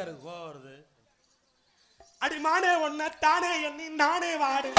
ஏன் கோவம் வருது. அடிமானே ஒன்ன தானே எண்ணி நானே வாடு.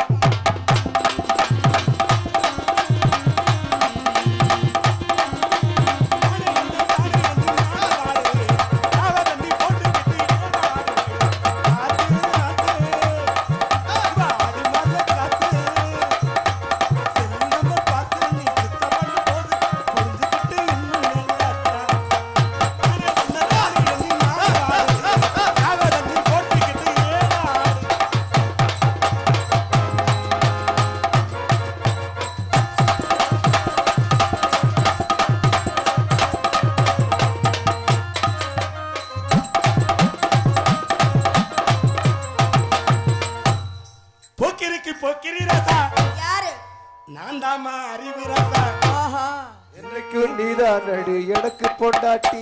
நடு எனக்கு பொண்டாட்டி?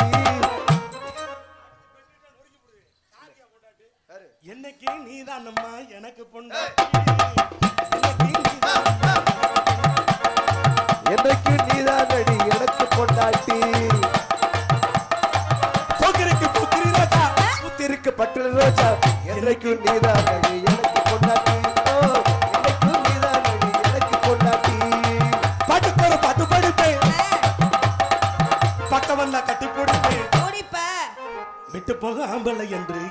என்னைக்கு நீதான் அம்மா எனக்கு பொண்டாட்டி? என்னைக்கு நீதான் நடு எனக்கு பொண்டாட்டி புத்திருக்கு பட்டு ரோஜா. என்றைக்கும் நீதான் நடு விட்டு என்று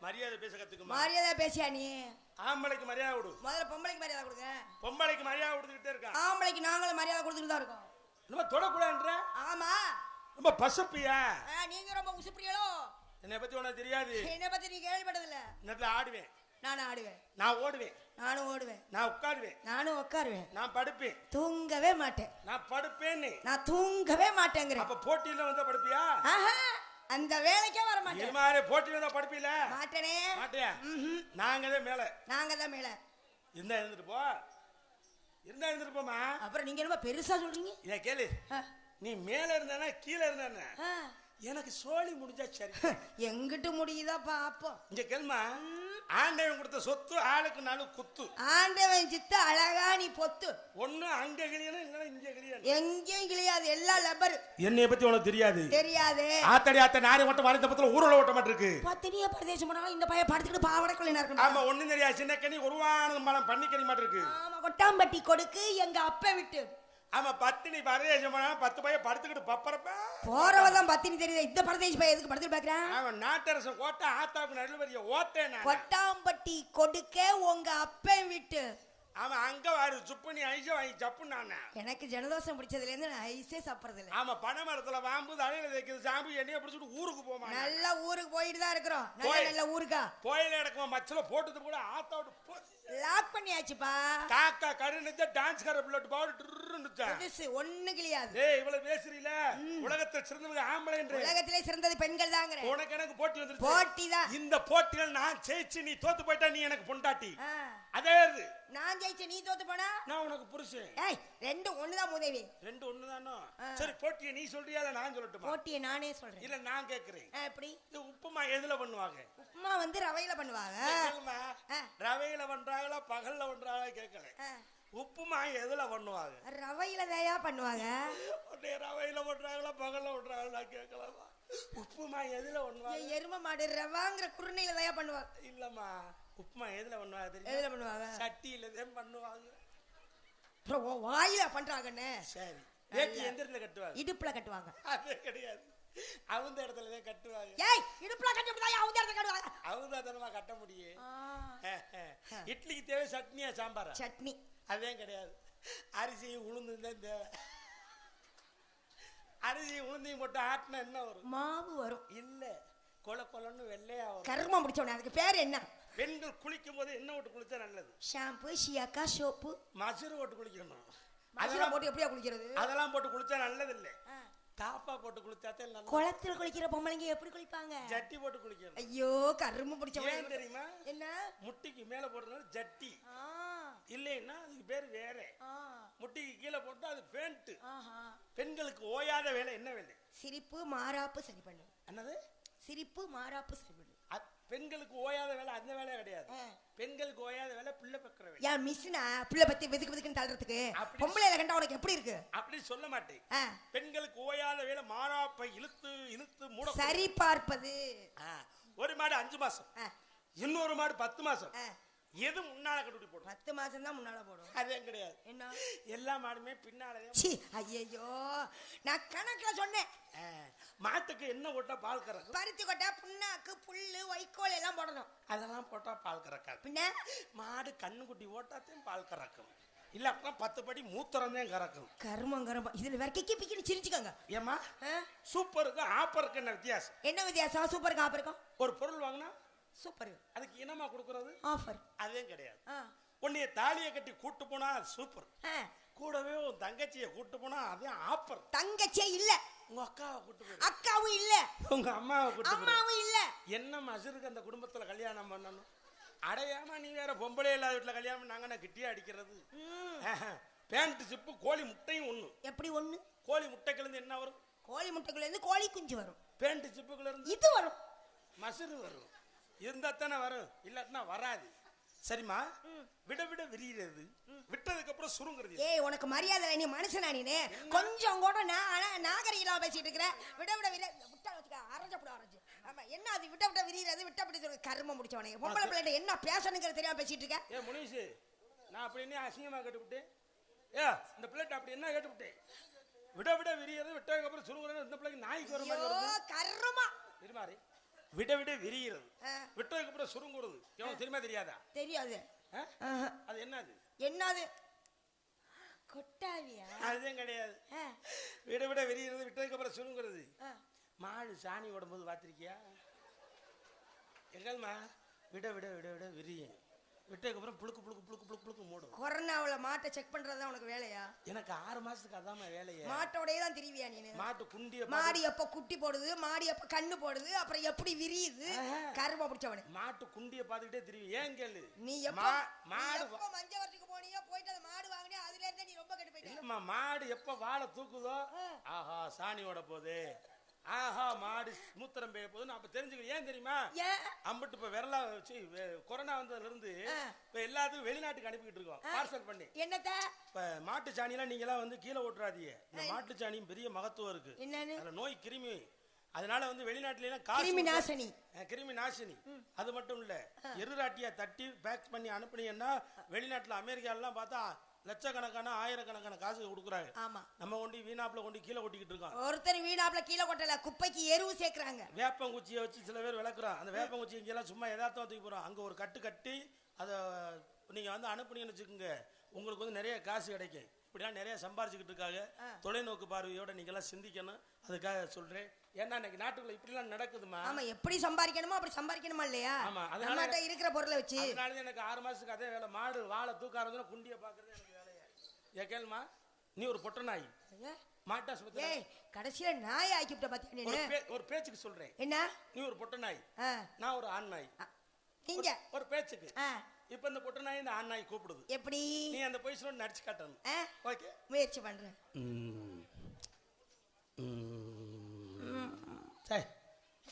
மரியாதை பேச கத்துக்குமா? மரியாதை பேசியா நீ? ஆம்பளைக்கு மரியாதை கொடு. முதல்ல பொம்பளைக்கு மரியாதை கொடுங்க. பொம்பளைக்கு மரியாதை கொடுத்துக்கிட்டே இருக்கான் ஆம்பளைக்கு நாங்களும் மரியாதை கொடுத்துட்டு தான் இருக்கோம். நம்ம தொடக்கூடாதுன்ற? ஆமா. ரொம்ப பசப்பியா? நீங்க ரொம்ப உசுப்பிரியலோ என்னை பத்தி உனக்கு தெரியாது. என்னை பத்தி நீ கேள்விப்பட்டதில்ல. நேரத்தில் ஆடுவேன். நானும் ஆடுவேன். நான் ஓடுவேன். நானும் ஓடுவேன். நான் உட்காருவேன். நானும் உட்காருவேன். நான் படுப்பேன். தூங்கவே மாட்டேன். நான் படுப்பேன்னு. நான் தூங்கவே மாட்டேங்கிறேன். அப்ப போட்டியில வந்தா படுப்பியா? ஆஹா, அந்த வேலைக்கே வர மாட்டேன் இருமாறு போட்டியில வந்தா படுப்பீல? மாட்டேனே. ம்ஹும். நாங்க தான் மேல. நாங்க தான் மேல. இருந்தா இருந்துட்டு போ. இருந்தா இருந்துட்டு போமா அப்புறம் நீங்க என்ன பெருசா சொல்றீங்க? இதை கேளு. நீ மேல இருந்தானா கீழே இருந்தானே. எனக்கு சோழி முடிஞ்சா சரி. எங்கிட்டு முடியுதா பாப்போம். இங்க கேளுமா ஆண்டவன் கொடுத்த சொத்து ஆளுக்கு நாலு குத்து. ஆண்டவன் சித்த அழகா நீ பொத்து. ஒண்ணு அங்க கிளியணும் இல்லைன்னா இங்க கிளியணும். எங்கேயும் கிளியாது எல்லா லப்பர். என்னைய பத்தி உனக்கு தெரியாது. தெரியாது. ஆத்தடி ஆத்த நாரை ஓட்ட வாழை பத்தில ஊரில் ஓட்ட மாட்டிருக்கு. பத்தினிய பிரதேசம் போனாலும் இந்த பையன் படுத்துக்கிட்டு பாவடை கொள்ள இருக்கணும். ஆமா ஒண்ணும் தெரியாது. சின்ன கனி உருவானது மலம் பண்ணி கனி மாட்டிருக்கு. ஆமா கொட்டாம்பட்டி கொடுக்கு எங்க அப்ப விட்டு. ஆமா பத்தினி பரதேசம் போனா பத்து பையன் படுத்துக்கிட்டு பப்பறப்ப போறவதான் பத்தினி தெரியுது? இந்த பிரதேச பையன் எதுக்கு படுத்துட்டு பாக்குறேன் அவன் நாட்டரசன் கோட்டை ஆத்தாவுக்கு நடுவில் பெரிய ஓட்டேன் கொட்டாம்பட்டி கொடுக்க உங்க அப்பன் விட்டு. அவன் அங்க வாரு சுப்பனி ஐச வாங்கி சப்பு நானே. எனக்கு ஜனதோஷம் பிடிச்சதுல இருந்து நான் ஐஸே சாப்பிடுறது இல்ல ஆமா பனை மரத்துல வாம்பு தலையில வைக்கிறது சாம்பு எண்ணெயை பிடிச்சிட்டு ஊருக்கு போமா நல்லா ஊருக்கு போயிட்டு தான் இருக்கிறோம். நல்ல. நல்ல ஊருக்கா? கோயில இடக்குமா மச்சல போட்டது கூட ஆத்தாவோட போ- லாக் பண்ணியாச்சுப்பா. காக்கா கருணுச்ச டான்ஸ் கார பிள்ளை பாடு புதுசு ஒண்ணு கிளியாது ஏய் இவ்வளவு பேசுறீல? உலகத்தை சிறந்தவங்க ஆம்பளைன்ற உலகத்திலே சிறந்தது பெண்கள் தாங்கிற உனக்கு எனக்கு போட்டி வந்துருச்சு. போட்டி தான். இந்த போட்டிகள் நான் ஜெயிச்சு நீ தோத்து போயிட்டா நீ எனக்கு பொண்டாட்டி. அதே இது. நான் ஜெயிச்ச நீ தோத்து போனா? நான் உனக்கு புருஷன். ஏய் ரெண்டு ஒண்ணுதான் முதவி? ரெண்டு ஒண்ணுதானோ. சரி போட்டியை நீ சொல்றியா இல்ல நான் சொல்லட்டுமா? போட்டியை நானே சொல்றேன். இல்ல நான் கேக்குறேன். எப்படி? இது உப்புமா எதுல பண்ணுவாங்க? உப்புமா வந்து ரவையில பண்ணுவாங்க. ரவையில பண்றாங்களா பகல்ல பண்றாங்களா கேட்கல ஆ, உப்புமா எதுல பண்ணுவாங்க? ரவையில தயா பண்ணுவாங்க? உடனே ரவையில பண்றாங்களா பகல்ல பண்றாங்களா கேட்கலாமா உப்புமா எதுல பண்ணுவாங்க? எரும மாடு ரவாங்கிற குருணையில தயா பண்ணுவாங்க இல்லம்மா. உப்புமா எதுல பண்ணுவாங்க தெரியுமா? எதுல பண்ணுவாங்க? சட்டியில தான் பண்ணுவாங்க. அப்புறம் வாயில பண்றாங்கண்ணே சரி. வேட்டி எந்திரத்துல கட்டுவாங்க. இடுப்புல கட்டுவாங்க. அது கிடையாது. அவங்க இடத்துல தான் கட்டுவாங்க. ஏய் இடுப்புல கட்டி முடியாது அவங்க இடத்துல கட்டுவாங்க. அவங்க தனமா கட்ட முடியும். இட்லிக்கு தேவை சட்னியா சாம்பாரா? சட்னி. அதே கிடையாது. அரிசியும் உளுந்து தான் தேவை. அரிசியும் உளுந்தையும் போட்டு ஆட்டினா என்ன வரும்? மாவு வரும். இல்ல கொல கொலன்னு வெள்ளையா வரும். கர்மம் முடிச்சவனே அதுக்கு பேர் என்ன? பெண்கள் குளிக்கும் போது என்ன விட்டு குளிச்சா நல்லது? ஷாம்பு ஷியாக்கா சோப்பு மசுறு போட்டு குளிக்கணும்? மசுரை அதெல்லாம் போட்டு எப்படியா குளிக்கிறது? அதெல்லாம் போட்டு குளிச்சா நல்லது இல்ல. தாப்பா போட்டு குளிச்சாதான் நல்லது. குளத்துல குளிக்கிற பொம்பளைங்க எப்படி குளிப்பாங்க? ஜட்டி போட்டு குளிக்கணும். ஐயோ கரும்பு பிடிச்சவனே ஏன் தெரியுமா? என்ன? முட்டிக்கு மேல போடுறதுனால ஜட்டி. இல்லைன்னா அதுக்கு பேர் வேற முட்டிக்கு கீழே போட்டா அது பேண்ட். பெண்களுக்கு ஓயாத வேலை என்ன வேலை? சிரிப்பு மாறாப்பு சரி பண்ணு என்னது? சிரிப்பு மாறாப்பு சரி பண்ணு பெண்களுக்கு ஓயாத வேலை அந்த வேலையே கிடையாது. பெண்களுக்கு ஓயாத வேலை பிள்ளை பெக்கிற வேலை. ஏன் மிஸ்னா பிள்ளை பத்தி வெதுக்கு வெதுக்குன்னு தள்ளுறதுக்கு? பொம்பளையில கண்டா உனக்கு எப்படி இருக்கு? அப்படி சொல்ல மாட்டேன். பெண்களுக்கு ஓயாத வேலை மாறாப்பை இழுத்து இழுத்து மூட சரி பார்ப்பது. ஒரு மாடு அஞ்சு மாசம். இன்னொரு மாடு பத்து மாசம். எது முன்னால கட்டுப்படி போடும் பத்து மாசம் தான் முன்னால போடும் அதே கிடையாது. என்ன? எல்லா மாடுமே பின்னாலே சி ஐயோ நான் கணக்குல சொன்னேன். மாட்டுக்கு என்ன போட்டா பால் கறக்கும்? பருத்தி கொட்டை புண்ணாக்கு புல்லு வைக்கோல் எல்லாம் போடணும். அதெல்லாம் போட்டா பால் கறக்காது. பின்ன? மாடு கண்ணுக்குட்டி ஓட்டாத்தையும் பால் கறக்கும். இல்ல அப்படின்னா பத்து படி மூத்திரம் தான் கறக்கும். கருமம் கருமம். இதுல வேற கிக்கி பிக்கின்னு சிரிச்சுக்கோங்க. ஏமா? சூப்பருக்கு ஆப்பருக்கு என்ன வித்தியாசம்? என்ன வித்தியாசம்? சூப்பருக்கு ஆஃபர் இருக்கும் ஒரு பொருள் வாங்கினா சூப்பர். அதுக்கு இனமா கொடுக்கறது? ஆஃபர். அதே கிடையாது. உன்னைய தாலியை கட்டி கூட்டு போனா அது சூப்பர். கூடவே உன் தங்கச்சியை கூட்டு போனா அதே ஆப்பர் தங்கச்சியே இல்ல. உங்க அக்காவை கூட்டு போயிரு. அக்காவும் இல்ல. உங்க அம்மாவை கூட்டு அம்மாவும் இல்ல. என்ன மசருக்கு அந்த குடும்பத்துல கல்யாணம் பண்ணணும்? அடையாம நீ வேற பொம்பளை இல்லாத வீட்டுல கல்யாணம் நான் கிட்டியா அடிக்கிறது. பேண்ட் சிப்பு கோழி முட்டையும் ஒண்ணு. எப்படி ஒண்ணு? கோழி முட்டைக்குள்ள இருந்து என்ன வரும்? கோழி முட்டைக்குள்ள இருந்து கோழி குஞ்சு வரும். பேண்ட் சிப்புக்குள்ள இருந்து இது வரும். மசுறு வரும். இருந்தா தானே வரும் இல்லாட்டினா வராது. சரிம்மா? விட விட விரிகிறது. விட்டதுக்கு அப்புறம் சுருங்குறது. ஏய் உனக்கு மரியாதை நீ மனுஷனா நீனு? கொஞ்சம் கூட நான் ஆனா நாகரிகமா பேசிட்டு இருக்கிற. விட விட விட விட்டா வச்சுக்க அரைஞ்சப்பட அரைஞ்சு. ஆமா என்ன அது? விட்ட விட்ட விரிகிறது விட்ட விட்ட கர்மம் முடிச்சவனே. பொம்பளை பிள்ளைகிட்ட என்ன பேசணுங்கிறது தெரியாம பேசிட்டு இருக்க? ஏ முனிஷு நான் அப்படி என்ன அசிங்கமா கேட்டுவிட்டேன் ஏ இந்த பிள்ளைட்ட அப்படி என்ன கேட்டுவிட்டேன் விட விட விரிகிறது விட்டதுக்கு அப்புறம் சுருங்குறது இந்த பிள்ளைக்கு நாய்க்கு வர வருது. கர்மமா இருமாறி விட விட விரிகிறது. விட்டதுக்கு அப்புறம் சுருங்குறது. எவனுக்கு தெரியுமா தெரியாதா? தெரியாது. அது என்னது? என்னது? கொட்டாவியா? அதுதான் கிடையாது. விட விட விரிகிறது விட்டதுக்கு அப்புறம் சுருங்குறது. மாடு சாணி ஓடும்போது பார்த்திருக்கியா? எங்கள்மா? விட விட விட விட விரியும். விட்டதுக்கு அப்புறம் புழுக்கு புழுக்கு புழுக்கு புழுக்கு புழுக்கு மூடும். கொரோனாவுல மாட்டை செக் பண்றதுதான் உனக்கு வேலையா? எனக்கு ஆறு மாசத்துக்கு அதாம்மா வேலையே. மாட்டோடயே தான் திரிவியா நீனு? மாட்டு குண்டிய மாடி எப்ப குட்டி போடுது மாடி எப்ப கண்ணு போடுது அப்புறம் எப்படி விரியுது. கரும பிடிச்சவனே. மாட்டு குண்டிய பார்த்துக்கிட்டே திரும்பி ஏன் கேளு? நீ எப்ப நீ மாடு எப்ப மஞ்சவரத்துக்கு போனியோ போயிட்டு அந்த மாடு வாங்கினே அதுல இருந்தே நீ ரொம்ப கெட்டு போயிட்ட. இல்லம்மா மாடு எப்ப வாழை தூக்குதோ ஆஹா சாணியோட போகுது. ஆஹா மாடு மூத்திரம் பெய்ய போகுதுன்னு அப்ப தெரிஞ்சுக்க ஏன் தெரியுமா? அம்பிட்டு இப்ப விரலா வச்சு கொரோனா வந்ததுல இருந்து. இப்ப எல்லாத்துக்கும் வெளிநாட்டுக்கு அனுப்பிக்கிட்டு இருக்கோம். பார்சல் பண்ணி. என்னத்த? இப்ப மாட்டு சாணியெல்லாம் நீங்க எல்லாம் வந்து கீழே ஓட்டுறாதீங்க. இந்த மாட்டு சாணியும் பெரிய மகத்துவம் இருக்கு. அதுல நோய் கிருமி. அதனால வந்து வெளிநாட்டுல எல்லாம் கிருமி நாசினி. கிருமி நாசினி. அது மட்டும் இல்ல எருராட்டியா தட்டி பேக் பண்ணி அனுப்புனீங்கன்னா வெளிநாட்டுல அமெரிக்கா எல்லாம் பார்த்தா லட்சக்கணக்கான ஆயிரக்கணக்கான காசு கொடுக்குறாங்க. ஆமா. நம்ம கொண்டு வீணாப்புல கொண்டு கீழே கொட்டிக்கிட்டு இருக்கோம் ஒருத்தர் வீணாப்புல கீழே கொட்டல குப்பைக்கு எருவு சேர்க்கறாங்க. வேப்பங்குச்சியை வச்சு சில பேர் விளக்குறோம் அந்த வேப்பங்குச்சி இங்கெல்லாம் சும்மா எதார்த்தமா தூக்கி போறோம் அங்க ஒரு கட்டு கட்டி அதை நீங்க வந்து அனுப்புனீங்கன்னு வச்சுக்கோங்க. உங்களுக்கு வந்து நிறைய காசு கிடைக்கும். இப்படிலாம் நிறைய சம்பாரிச்சுக்கிட்டு இருக்காங்க. தொலைநோக்கு பார்வையோட நீங்க எல்லாம் சிந்திக்கணும். அதுக்காக சொல்றேன். ஏன்னா இன்னைக்கு நாட்டுக்குள்ள இப்படிலாம் நடக்குதுமா ஆமா எப்படி சம்பாதிக்கணுமோ அப்படி சம்பாதிக்கணுமா இல்லையா? ஆமா, அதனால- இருக்கிற பொருளை வச்சு. அதனால எனக்கு ஆறு மாசத்துக்கு அதே வேலை. மாடு வாழை தூக்க ஆரம்பிச்சு குண்டிய பாக்குறது எனக்கு கேளுமா. நீ ஒரு பொட்ட நாய் மாட்டாஸ்பத்திரி ஏய் கடைசியில நாய் ஆக்கிவிட்ட பாத்தியா ஒரு பேச்சுக்கு சொல்றேன். என்ன? நீ ஒரு பொட்ட நாய் நான் ஒரு ஆண் நாய். நீங்க? ஒரு பேச்சுக்கு. இப்ப இந்த பொட்ட நாய் இந்த ஆண் நாய் கூப்பிடுது. எப்படி? நீ அந்த சொல்லி நடிச்சு காட்டணும் ஓகே? முயற்சி பண்றேன். சரி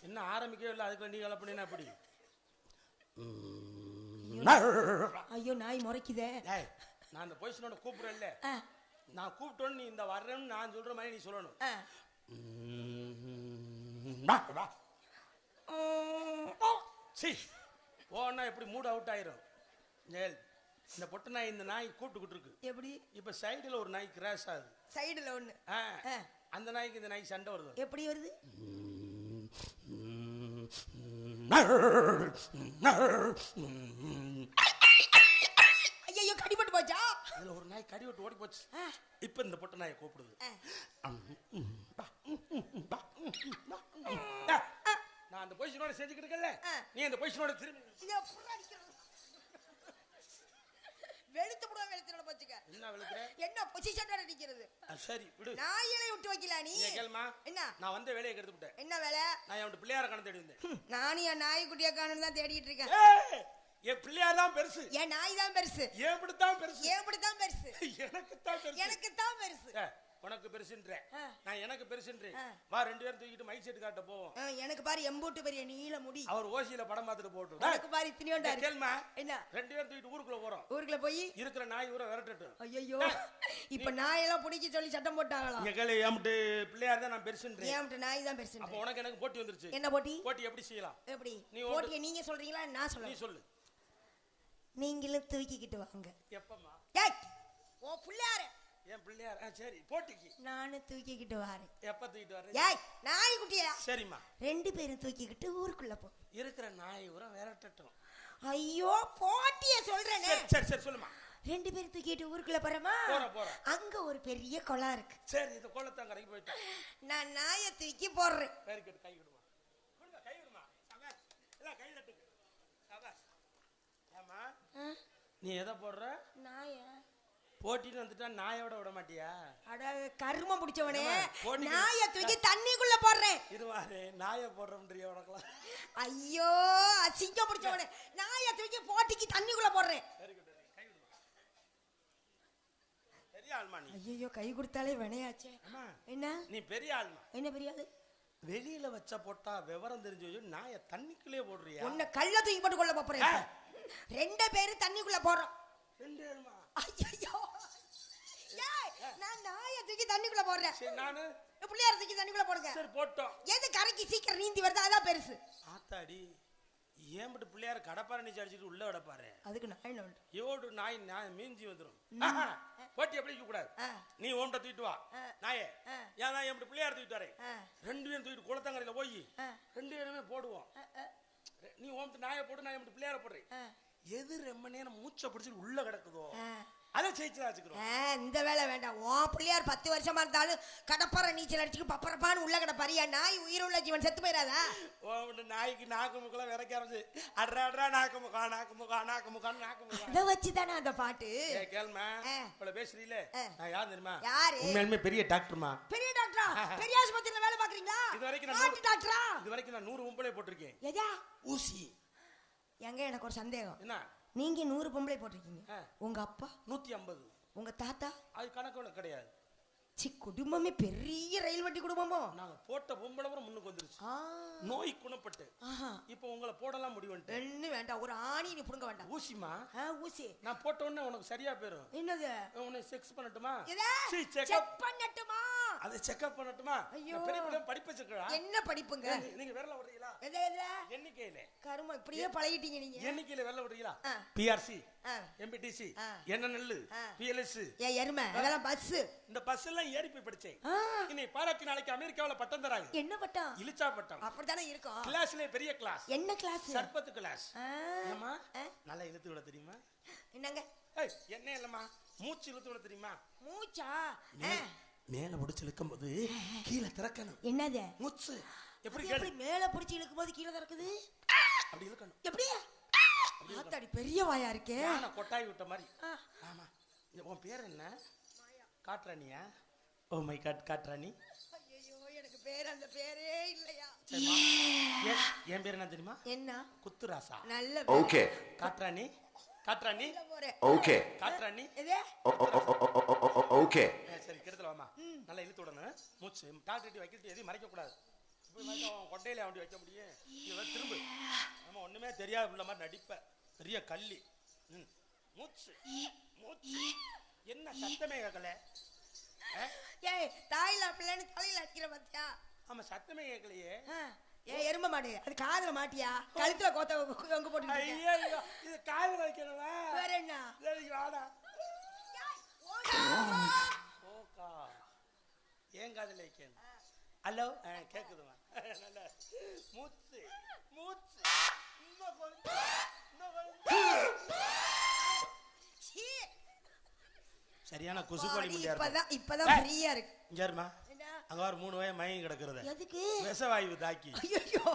என்ன ஆரம்பிக்கவே இல்லை அதுக்குள்ள நீ கலப்பணினா அப்படி ஐயோ. நாய் முறைக்குதே. நான் அந்த பொய்சனோட கூப்பிடுறேன்ல. நான் கூப்பிட்டோன்னு நீ இந்த வர்றேன்னு நான் சொல்ற மாதிரி நீ சொல்லணும். சீ. ஓன்னா எப்படி மூட் அவுட் ஆயிரும். ஜெயல் இந்த பொட்டு நாய் இந்த நாய் கூப்பிட்டுக்கிட்டு இருக்கு. எப்படி? இப்ப சைடுல ஒரு நாய் கிராஸ் ஆகுது. சைடுல ஒண்ணு. அந்த நாய்க்கு இந்த நாய் சண்டை வருது. எப்படி வருது? கடிபட்டு போச்சா அதுல ஒரு நாய் கடி விட்டு ஓடி போச்சு. இப்ப இந்த பொட்டு நாயை கூப்பிடுது. நான் அந்த பொசிஷனோட செஞ்சுக்கிட்டு இருக்கேன்ல ஆ. நீ அந்த பொசிஷனோட திரும்பி. வெளுத்து புடுவா வெளுத்து போச்சுக்க. என்ன விழுக்கிற என்ன பொசிஷனோட அடிக்கிறது சரி விடு. நாயிலை விட்டு வைக்கல நீ? கேளுமா. என்ன? நான் வந்த வேலையை கெடுத்து விட்டேன். என்ன வேலை? நான் அவன் பிள்ளையார கணக்கு தேடி வந்தேன். நானும் என் நாய்க்குட்டியை காணும் தான் தேடிட்டு இருக்கேன். என் பிள்ளையார் தான் பெருசு. என் நாய் தான் பெருசு. ஏன் இப்படித்தான் பெருசு. ஏன் பெருசு. எனக்கு தான் பெருசு. எனக்கு தான் பெருசு உனக்கு பெருசுன்ற. நான் எனக்கு பெருசுன்றேன். வா ரெண்டு பேரும் தூக்கிட்டு மைக் செட் காட்ட போவோம். எனக்கு பாரு எம்பூட்டு பெரிய நீல முடி. அவர் ஓசியில படம் பார்த்துட்டு போட்டு எனக்கு பாரு இத்தனையோண்டா கேள்மா என்ன? ரெண்டு பேரும் தூக்கிட்டு ஊருக்குள்ள போறோம். ஊருக்குள்ள போய்? இருக்கிற நாய் ஊரை விரட்டட்டும். ஐயோ இப்ப நாயெல்லாம் பிடிக்க சொல்லி சட்டம் போட்டாங்களாம் இங்க கேளு ஏம்ட்டு பிள்ளையார் தான் நான் பெருசுன்றேன். ஏன் நாய் தான் பெருசு அப்ப உனக்கு எனக்கு போட்டி வந்துருச்சு. என்ன போட்டி? போட்டி எப்படி செய்யலாம்? எப்படி? நீ. போட்டியை நீங்க சொல்றீங்களா? நான் நீ சொல்றேன். சொல்லு. நீங்களும் தூக்கிக்கிட்டு வாங்க. எப்பமா ஏய் ஓ புள்ளையாரு. என் பிள்ளையார். சரி போட்டிக்கு. நானும் தூக்கிக்கிட்டு வாரேன். எப்ப தூக்கிட்டு வர்றேன் ஏய் நாய் குட்டியா சரிம்மா. ரெண்டு பேரும் தூக்கிக்கிட்டு ஊருக்குள்ள போ. இருக்கிற நாய் ஊரை விரட்டட்டும். ஐயோ போட்டிய சொல்றேனே. சரி சரி சொல்லுமா ரெண்டு பேரும் தூக்கிட்டு ஊருக்குள்ள போறோமா. அங்க ஒரு பெரிய குளம் இருக்கு. சரி இந்த கோலத்தாங்கரைக்கு போயிட்டேன் நான் நாயை தூக்கி போடுறேன் வெரி குட் கை விடுமா கொடுங்க கை விடுமா சபாஷ் எல்லாம் கை தட்டுங்க சபாஷ் ஏமா நீ எதை போடுற? நாய? போட்டின்னு வந்துட்டா நாயோட விட மாட்டியா? அட கருமம் பிடிச்சவனே. நாயை தூக்கி தண்ணிக்குள்ள போடுறேன். இருவாரு நாயை போடுறோம்ன்றிய உனக்குலாம் ஐயோ அசிங்கம் பிடிச்சவனே. நாயை தூக்கி போட்டிக்கு தண்ணிக்குள்ள போடுறேன். வெரி பெரிய ஆள்மா நீ. ஐயோ கை கொடுத்தாலே வினையாச்சே. என்ன? நீ பெரிய ஆள்மா. என்ன பெரியாது வெளியில வச்ச போட்டா விவரம் தெரிஞ்சு வச்சு நாயை தண்ணிக்குள்ளே போடுறியா? உன்னை கல்ல தூக்கி போட்டு கொள்ள போறேன். ரெண்டு பேரும் தண்ணிக்குள்ள போறோம். ரெண்டு ஆள்மா ஐயோ நான் நாயை தூக்கி தண்ணிக்குள்ள போடுறேன். சரி நானு? பிள்ளையார தூக்கி தண்ணிக்குள்ள போடுங்க. சரி போட்டோம். எது கரைக்கு சீக்கிரம் நீந்தி வருதோ அதான் பெருசு. ஆத்தாடி. ஏன் பட்டு பிள்ளையார கடப்பார நீச்சு அடிச்சிட்டு உள்ள விடப்பாரு அதுக்கு பண்றேன்? இவோடு நாய் நாய் மீஞ்சி வந்துரும் ஆஹா, போட்டி எப்படி வைக்க கூடாது. நீ ஓம்ட்ட தூக்கிட்டு வா. நாயே. ஏன் நான் எப்படி பிள்ளையார் தூக்கிட்டு வரேன். ரெண்டு பேரும் தூக்கிட்டு குளத்தங்கரையில போய். ரெண்டு பேருமே போடுவோம் நீ ஓம்ட்டு நாயை போடு நான் எப்படி பிள்ளையார போடுறேன். எது ரொம்ப நேரம் மூச்சை பிடிச்சிட்டு உள்ள கிடக்குதோ. அதை ஜெயிச்சு வச்சுக்கிறோம். இந்த வேலை வேண்டாம். ஓ பிள்ளையார் பத்து வருஷமா இருந்தாலும் கடப்பார நீச்சல் அடிச்சுட்டு பப்பரப்பான்னு உள்ள கிடப்பாரு. என் நாய் உயிருள்ள ஜீவன் செத்து போயிடாதா? ஓம்ட்டு நாய்க்கு நாக்கு முக்கெல்லாம் விறக்க ஆரம்பிச்சு அட்ரா அட்ரா நாக்கு முக்கா நாக்கு முக்கா நாக்கு முக்கான்னு நாக்கு முக்கா. அதை வச்சுதானே அந்த பாட்டு? கேள்மா. இவ்வளவு பேசுறீல. நான் யார் தெரியுமா? யாரு? உண்மையாலுமே பெரிய டாக்டர்மா. பெரிய டாக்டரா? பெரிய ஆஸ்பத்திரியில வேலை பாக்குறீங்களா இது வரைக்கும் நான் டாக்டரா? இது வரைக்கும் நான் நூறு பொம்பளை போட்டிருக்கேன். எதா? ஊசி. எங்க எனக்கு ஒரு சந்தேகம். என்ன? நீங்க நூறு பொம்பளை போட்டிருக்கீங்க. உங்க அப்பா? நூத்தி ஐம்பது. உங்க தாத்தா? அது கணக்கு கிடையாது. சி குடும்பமே பெரிய ரயில் வண்டி குடும்பமோ? நாங்க போட்ட பொம்பளை கூட முன்னுக்கு வந்துருச்சு. நோய் குணப்பட்டு. இப்போ உங்களை போடலாம் முடிவுன்ட்டு ஒண்ணு வேண்டாம். ஒரு ஆணி நீ புடுங்க வேண்டாம். ஊசிமா ஊசி. நான் போட்ட உடனே உனக்கு சரியா போயிரும். என்னது? உன்னை செக்ஸ் பண்ணட்டுமா. செக் பண்ணட்டுமா? அதை செக்அப் பண்ணட்டுமா? ஐயோ. பெரிய படிப்பு என்ன படிப்புங்க? நீங்க எது எது எண்ணிக்கையில. இப்படியே பழகிட்டீங்க நீங்க. எண்ணிக்கையில விரல விடுறீங்களா. பிஆர்சி. எம்பிடிசி ஆ. பிஎல்எஸ் ஏன் எருமை. அதெல்லாம் பஸ் இந்த பஸ் எல்லாம் ஏறி போய் படிச்சேன் இன்னை பாராட்டி நாளைக்கு அமெரிக்காவுல பட்டம் தராங்க. என்ன பட்டம்? இலிச்சா பட்டம். அப்படித்தானே இருக்கும். கிளாஸ்ல பெரிய கிளாஸ் என்ன கிளாஸ் சர்பத்து கிளாஸ் ஏமா. நல்லா இழுத்து விட தெரியுமா? என்னங்க? என்ன இல்லம்மா? மூச்சு இழுத்து விட தெரியுமா? மூச்சா? மேல முடிச்சு இழுக்கும் போது கீழே திறக்கணும். என்னது? மூச்சு. எப்படி எப்படி மேல புடிச்சு இழுக்கும் போது கீழே திறக்குது? அப்படி இழுக்கணும். எப்படி? ஆத்தாடி பெரிய வாயா இருக்கே. யானை கொட்டாய் விட்ட மாதிரி. ஆமா. உன் பேர் என்ன? காட்ராணியா ஓ மை காட் காட்ராணி ஐயோ எனக்கு பேர் அந்த பேரே இல்லையா. என் பேர் என்ன தெரியுமா? என்ன? குத்துராசா. நல்ல பேரு. Okay. காட்ராணி காட்ராணி உள்ள போறேன் Okay. காட்ராணி எது? O- o- o- o- o- o- o- Okay. ஏ, சரி கிடத்துல வாமா நல்லா இழுத்து விடணும். மூச்சு டாக்டர் வைக்கிறது எதையும் மறைக்க கூடாது மறைச்சா அவன் கொட்டையில அவன் வைக்க முடியும். இவன் திரும்ப. நம்ம ஒண்ணுமே தெரியாத உள்ள மாதிரி நடிப்ப. பெரிய கள்ளி. ம். மூச்சு. மூச்சு. என்ன சத்தமே கேட்கல? ஏய் தாயில பிள்ளைன்னு தலையில அடிக்கிற பாத்தியா? ஆமா சத்தமே கேட்கலையே. ஏன் எரும மாடு அது காதுல மாட்டியா? கழுத்துல கோத்த தொங்க போட்டு ஐயோ இது கால் வைக்கணுமா? வேற என்ன? சரி வாடா. ஓகா. ஏன் காதுல வைக்கணும்? ஹலோ கேக்குதுமா நல்லா மூச்சு மூச்சு. சரியான முடியாது இப்பதான் இப்பதான். ஃப்ரீயா இருக்கு என்ன? அங்க ஒரு மூணு வயது மயங்கி கிடக்குறது. எதுக்கு? விஷவாயு தாக்கி.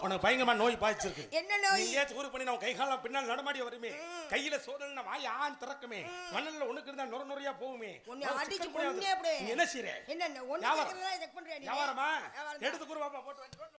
உனக்கு பயங்கரமா நோய் பாய்ச்சிருக்கு. என்ன நோய்? சூறு பண்ணி நம்ம கை காலம் பின்னால் நடமாடி வருமே. கையில சோதனை வாய் ஆண் திறக்குமே. மண்ணில் உனக்கு இருந்தா நுர நுறையா போகுமே. அடிச்சு. நீ என்ன செய்யற என்ன வியாபாரம். நீ. எடுத்து குருவாப்பா போட்டு